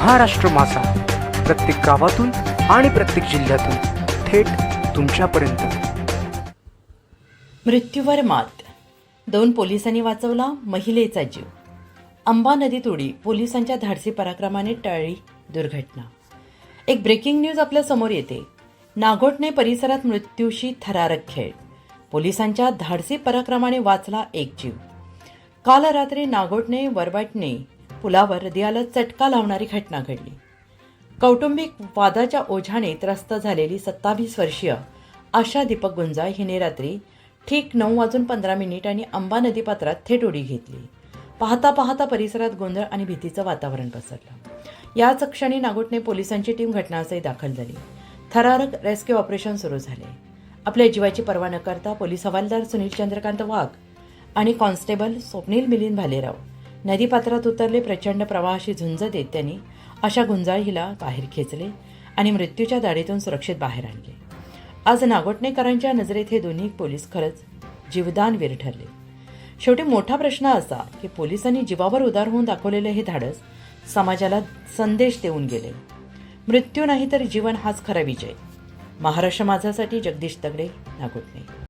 महाराष्ट्र माझा. प्रत्येक गावातून आणि प्रत्येक जिल्ह्यातून थेट तुमच्यापर्यंत. मृत्यूवर मात. दोन पोलिसांनी वाचवला महिलेचा जीव. अंबा नदीत उडी पोलिसांच्या धाडसी पराक्रमाने टळली दुर्घटना. एक ब्रेकिंग न्यूज आपल्यासमोर येते. नागोटने परिसरात मृत्यूशी थरारक खेळ. पोलिसांच्या धाडसी पराक्रमाने वाचला एक जीव. काल रात्री नागोटणे वरवाटणे पुलावर हृदयाला चटका लावणारी घटना घडली. कौटुंबिक वादाच्या ओझ्याने त्रस्त झालेली सत्तावीस वर्षीय आशा दीपक गुंजाळ हिने रात्री ठीक नऊ वाजून पंधरा मिनिट आणि अंबा नदीपात्रात थेट उडी घेतली. पाहता पाहता परिसरात गोंधळ आणि भीतीचं वातावरण पसरलं. याच क्षणी नागोटने पोलिसांची टीम घटनास्थळी दाखल झाली. थरारक रेस्क्यू ऑपरेशन सुरू झाले. आपल्या जीवाची पर्वा न करता पोलीस हवालदार सुनील चंद्रकांत वाघ आणि कॉन्स्टेबल स्वप्नील मिलिंद भालेराव नदीपात्रात उतरले प्रचंड प्रवाहाशी झुंज देत त्यांनी अशा गुंजाळीला बाहेर खेचले आणि मृत्यूच्या दाढीतून सुरक्षित बाहेर आणले. आज नागोटणेकरांच्या नजरेत हे दोन्ही पोलीस खरंच जीवदानवीर ठरले. शेवटी मोठा प्रश्न असा की पोलिसांनी जीवावर उदार होऊन दाखवलेले हे धाडस समाजाला संदेश देऊन गेले. मृत्यू नाही तर जीवन हाच खरा विजय. महाराष्ट्र माझासाठी जगदीश तगडे नागोटणे.